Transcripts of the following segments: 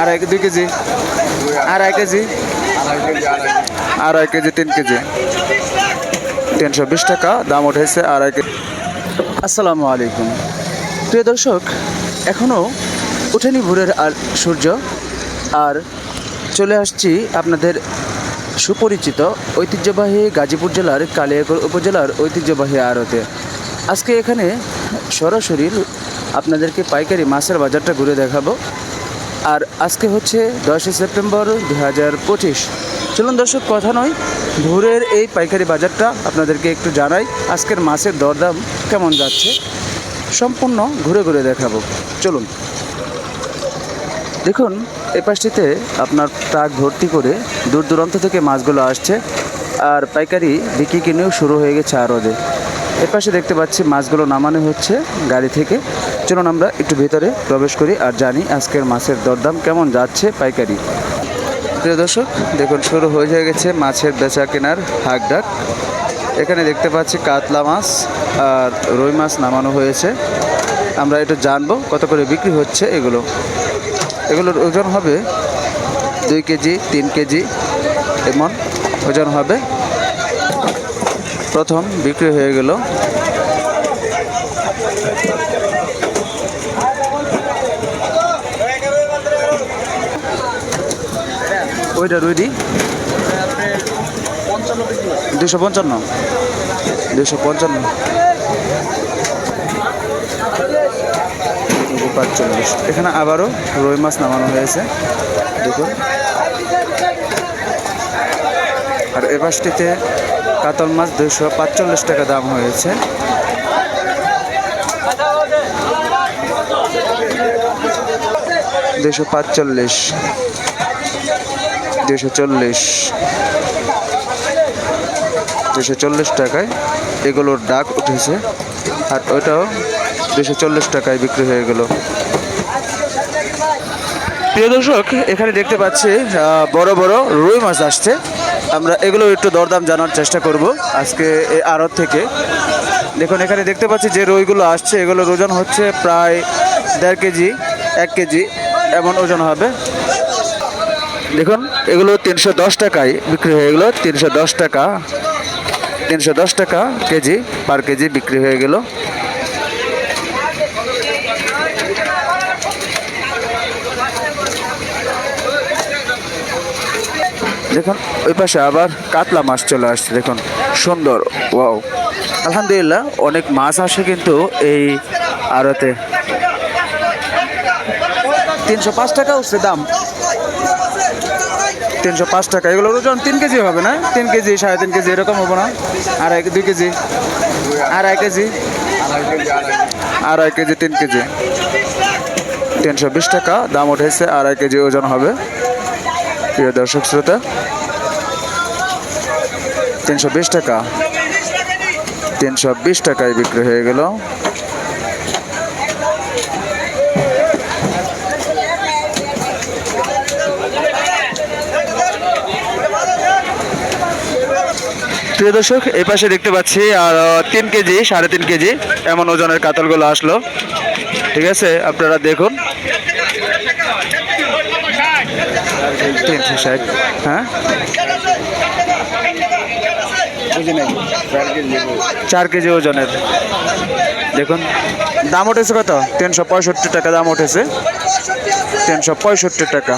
আড়াই দুই কেজি। আড়াই কেজি। আড়াই কেজি, তিন কেজি। তিনশো বিশ টাকা দাম উঠেছে আড়াই কেজি। আসসালামু আলাইকুম। প্রিয় দর্শক এখনও ওঠেনি ভোরের আর সূর্য। আর চলে আসছি আপনাদের সুপরিচিত ঐতিহ্যবাহী গাজীপুর জেলার কালিয়াকৈর উপজেলার ঐতিহ্যবাহী আড়তে। আজকে এখানে সরাসরি আপনাদেরকে পাইকারি মাছের বাজারটা ঘুরে দেখাবো। আর আজকে হচ্ছে দশই সেপ্টেম্বর দু হাজার পঁচিশ। চলুন দর্শক, কথা নয়, ভোরের এই পাইকারি বাজারটা আপনাদেরকে একটু জানাই, আজকের মাছের দরদাম কেমন যাচ্ছে, সম্পূর্ণ ঘুরে ঘুরে দেখাবো। চলুন। দেখুন, এই পাশটিতে আপনার ট্রাক ভর্তি করে দূর দূরান্ত থেকে মাছগুলো আসছে, আর পাইকারি বিক্রি কিনেও শুরু হয়ে গেছে আরদে এ পাশে দেখতে পাচ্ছি মাছগুলো নামানো হচ্ছে গাড়ি থেকে। চলুন আমরা একটু ভেতরে প্রবেশ করি আর জানি আজকের মাছের দরদাম কেমন যাচ্ছে পাইকারি। প্রিয় দর্শক, দেখুন, শুরু হয়ে গেছে মাছের বেচা কেনার হাক ডাক এখানে দেখতে পাচ্ছি কাতলা মাছ আর রুই মাছ নামানো হয়েছে। আমরা একটু জানব কত করে বিক্রি হচ্ছে এগুলো। এগুলোর ওজন হবে দুই কেজি, তিন কেজি এমন ওজন হবে। প্রথম বিক্রি হয়ে গেল ওইটা রুইডি দুশো পঞ্চান্ন। দুশো পঞ্চান্ন। পাঁচচল্লিশ। এখানে আবারও রুই মাছ নামানো হয়েছে। দেখুন। আর এ পাশটিতে কাতল মাছ দুশো পাঁচচল্লিশ টাকা দাম হয়েছে। দুশো পাঁচচল্লিশ। দুশো চল্লিশ। দুশো চল্লিশ টাকায় এগুলোর ডাক উঠেছে। আর ওইটাও দুশো চল্লিশ টাকায় বিক্রি হয়ে গেল। প্রিয় দর্শক, এখানে দেখতে পাচ্ছি বড় বড় রুই মাছ আসছে। আমরা এগুলো একটু দরদাম জানার চেষ্টা করব আজকে এই আড়ত থেকে। দেখুন, এখানে দেখতে পাচ্ছি যে রুইগুলো আসছে, এগুলোর ওজন হচ্ছে প্রায় দেড় কেজি, এক কেজি, এমন ওজন হবে। দেখুন, এগুলো তিনশো দশ টাকায় বিক্রি হয়ে গেলো, তিনশো দশ টাকা, তিনশো দশ টাকা কেজি, পার কেজি বিক্রি হয়ে গেল। দেখুন, ওই পাশে আবার কাতলা মাছ চলে আসছে, দেখুন, সুন্দর, ওয়াও। আলহামদুলিল্লাহ, অনেক মাছ আসে কিন্তু এই আড়তে। তিনশো পাঁচ টাকা উঠছে দাম। তিনশো পাঁচ টাকা। এগুলো ওজন তিন কেজি হবে না? তিন কেজি, সাড়ে তিন কেজি, এরকম হবে না? আড়াই দুই কেজি? আড়াই কেজি? আড়াই কেজি, তিন কেজি। তিনশো বিশ টাকা, দাম উঠেছে, আড়াই কেজি ওজন হবে। প্রিয় দর্শক শ্রোতা, তিনশো বিশ টাকা। তিনশো বিশ টাকায় বিক্রি হয়ে গেল। প্রিয় দর্শক এই পাশে দেখতে পাচ্ছি, আর তিন কেজি, সাড়ে তিন কেজি এমন ওজনের কাতলগুলো আসলো। ঠিক আছে, আপনারা দেখুন। তিনশো ষাট হ্যাঁ? চার কেজি ওজনের। দেখুন, দাম উঠেছে কত? তিনশো পঁয়ষট্টি টাকা দাম উঠেছে। তিনশো পঁয়ষট্টি টাকা।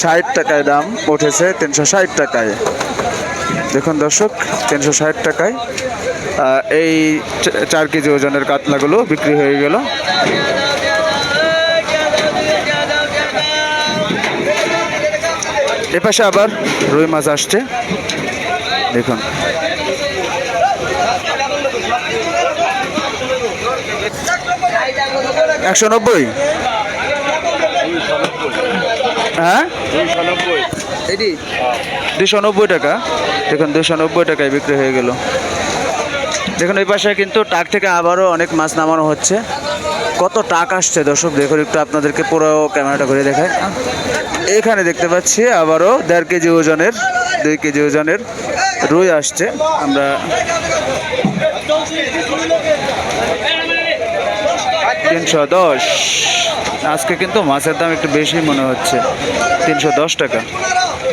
ষাট টাকায় দাম উঠেছে, তিনশো ষাট টাকায়। দেখুন দর্শক তিনশো ষাট টাকায় এই চার কেজি ওজনের কাতলাগুলো বিক্রি হয়ে গেল। এপাশে আবার রুই মাছ আসছে। দেখুন। একশো নব্বই? হ্যাঁ? দুশো নব্বই টাকা। দেখুন দুশো নব্বই টাকায় বিক্রি হয়ে গেল। দেখুন এই পাশে কিন্তু টাক থেকে আবারও অনেক মাছ নামানো হচ্ছে। কত টাক আসছে দর্শক, দেখুন, একটু আপনাদেরকে পুরো ক্যামেরাটা ঘুরে দেখায় এখানে দেখতে পাচ্ছি আবারও দেড় কেজি ওজনের, দুই কেজি ওজনের রুই আসছে। আমরা তিনশো দশ। আজকে কিন্তু মাছের দাম একটু বেশি মনে হচ্ছে, তিনশো দশ টাকা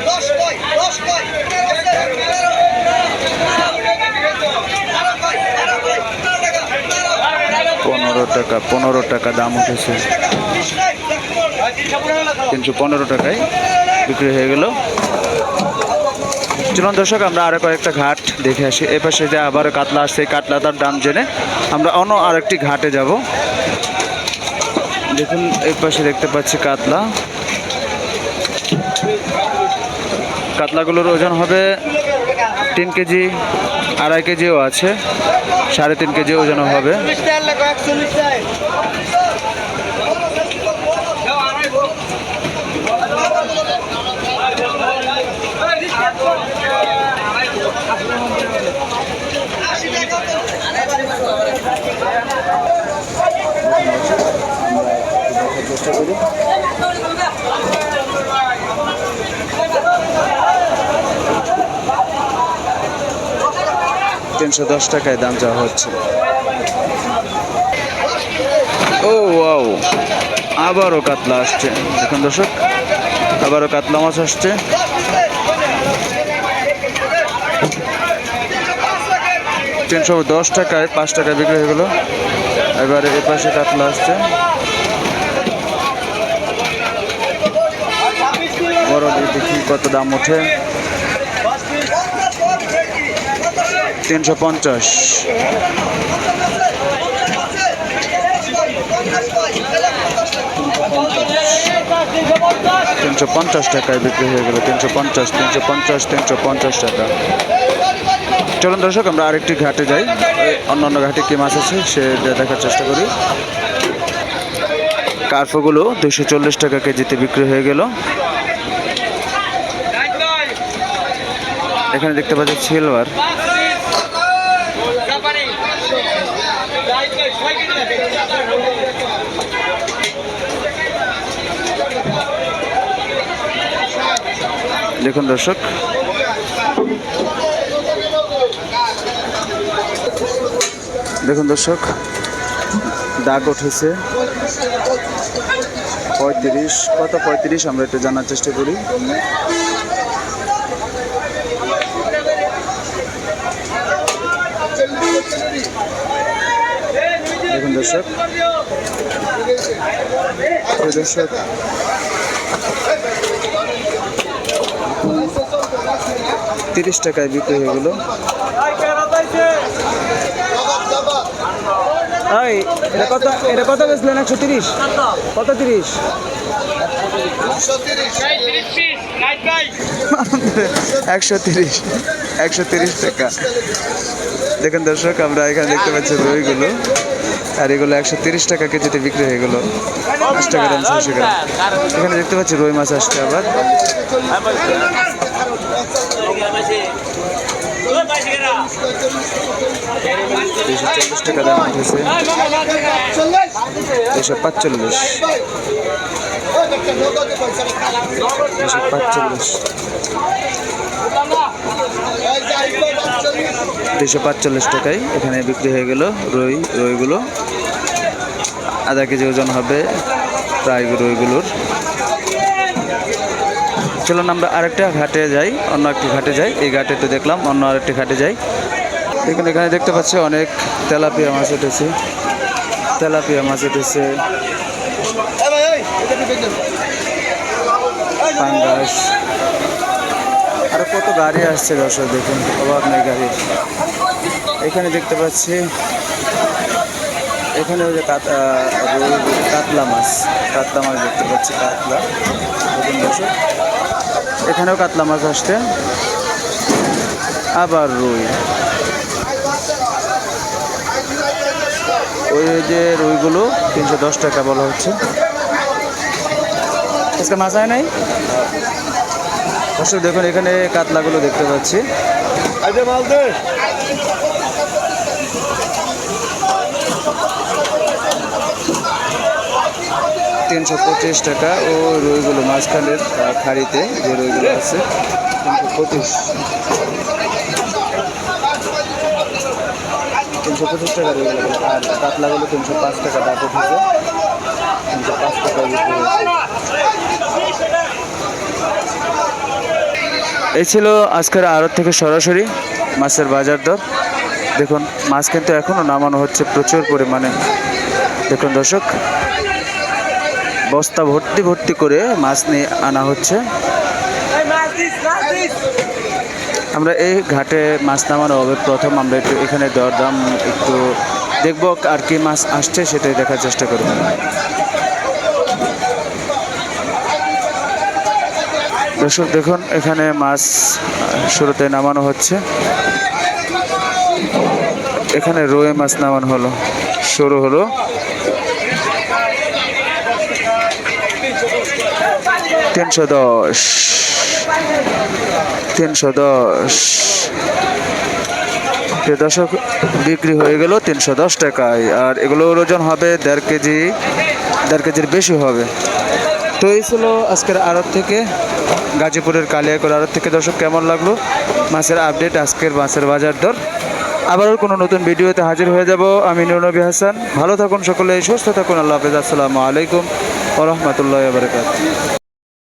দশ কয় দশ কয় পনেরো টাকা, পনেরো টাকা দাম উঠেছে। তিনশো পনেরো টাকায় বিক্রি হয়ে গেল। চলুন দর্শক, আমরা আরও কয়েকটা ঘাট দেখে আসি। এ পাশে যে আবার কাতলা আসছে, এই কাতলাটার দাম জেনে আমরা অন্য আরেকটি ঘাটে যাব। দেখুন, এই পাশে দেখতে পাচ্ছি কাতলা। কাতলাগুলোর ওজন হবে তিন কেজি। আড়াই কেজিও আছে সাড়ে তিন কেজি ওজন হবে। তিনশো দশ টাকায় দাম চাওয়া হচ্ছে। Oh, wow. আবারও কাতলা আসছে। দেখুন দর্শক, আবারও কাতলা মাছ আসছে। তিনশো দশ টাকায় পাঁচ টাকায় বিক্রি হয়ে গেলো। এবারে এ পাশে কাতলা আসছে। বড় দেখি কত দাম ওঠে। তিনশো পঞ্চাশ। তিনশো পঞ্চাশ টাকায় বিক্রি হয়ে গেল। তিনশো পঞ্চাশ তিনশো পঞ্চাশ তিনশো পঞ্চাশ টাকা। চলুন দর্শক, আমরা আরেকটি ঘাটে যাই। এই অন্যান্য ঘাটে কি মাছ আছে, সে দেখার চেষ্টা করি। কার্ফোগুলো দুশো চল্লিশ টাকা কেজিতে বিক্রি হয়ে গেল। এখানে দেখতে পাচ্ছি সিলভার দেখুন দর্শক। দেখুন দর্শক, দাগ উঠেছে। পঁয়ত্রিশ, কত পঁয়ত্রিশ আমরা একটু জানার চেষ্টা করি। দেখুন দর্শক। দর্শক তিরিশ টাকায় বিক্রি হয়ে গেল। এটা কত, এটা একশো তিরিশ? কত তিরিশ? একশো তিরিশ একশো তিরিশ টাকা। দেখেন দর্শক, আমরা এখানে দেখতে পাচ্ছি রইগুলো। আর এগুলো একশো তিরিশ টাকা কেজিতে বিক্রি হয়ে গেলো। পাঁচ টাকা এখানে দেখতে পাচ্ছি রুই মাছ আসছে আবার। দুশো চল্লিশ টাকা দাম উঠেছে দুশো পাঁচচল্লিশ। দুশো পাঁচচল্লিশ। দুশো পাঁচচল্লিশ টাকায় এখানে বিক্রি হয়ে গেল রুই রইগুলো। আধা কেজি ওজন হবে প্রায় রুইগুলোর। চলুন আমরা আরেকটা ঘাটে যাই, অন্য একটি ঘাটে যাই। এই ঘাটে তো দেখলাম, অন্য আরেকটি ঘাটে যাই। দেখুন, এখানে দেখতে পাচ্ছি অনেক তেলাপিয়া মাছ উঠেছে। তেলাপিয়া মাছ উঠেছে। পাঙ্গাস। আর কত গাড়ি আসছে দর্শক, দেখুন অভাব নেই গাড়ি। এখানে দেখতে পাচ্ছি, এখানে ওই যে কাত- কাতলা মাছ। কাতলা মাছ দেখতে পাচ্ছি, কাতলা। দেখুন দর্শক। এখানেও কাতলা মাছ আসছে। আবার রুই। ওই যে রুইগুলো তিনশো দশ টাকা বলা হচ্ছে। আজকে মাছ হয় নাই? দর্শক, দেখুন, এখানে কাতলাগুলো দেখতে পাচ্ছি। তিনশো পঁচিশ টাকা ও রুইগুলো মাঝখানের খাড়িতে যে রুইগুলো আছে, তিনশো পঁচিশ। তিনশো পঁচিশ টাকা রুইগুলো আর কাতলাগুলো তিনশো পাঁচ টাকা দাম উঠেছে তিনশো পাঁচ টাকা এই ছিল আজকের আড়ত থেকে সরাসরি মাছের বাজার দর। দেখুন, মাছ কিন্তু এখনও নামানো হচ্ছে প্রচুর পরিমাণে। দেখুন দর্শক বস্তা ভর্তি ভর্তি করে মাছ নিয়ে আনা হচ্ছে। আমরা এই ঘাটে মাছ নামানো হবে। প্রথম আমরা একটু এখানে দরদাম, একটু দেখব আর কি মাছ আসছে সেটাই দেখার চেষ্টা করব। দর্শক, দেখুন, এখানে মাছ শুরুতে নামানো হচ্ছে। এখানে রুই মাছ নামানো হলো, শুরু হলো। তিনশো দশ। তিনশো দশ। দর্শক, বিক্রি হয়ে গেল তিনশো দশ টাকায়। আর এগুলোর ওজন হবে দেড় কেজি, দেড় কেজির বেশি হবে। তো এই ছিল আজকের আড়ত থেকে গাজীপুরের কালিয়াকর আড়ত থেকে। দর্শক, কেমন লাগল? মাছের আপডেট, আজকের মাছের বাজার দর। আবারও কোনো নতুন ভিডিওতে হাজির হয়ে যাব আমি নুরনবী হাসান। ভালো থাকুন সকলে সুস্থ থাকুন, আল্লাহ হাফেজ। আসসালামু আলাইকুম ওরহমতুল্লাহ বারকাত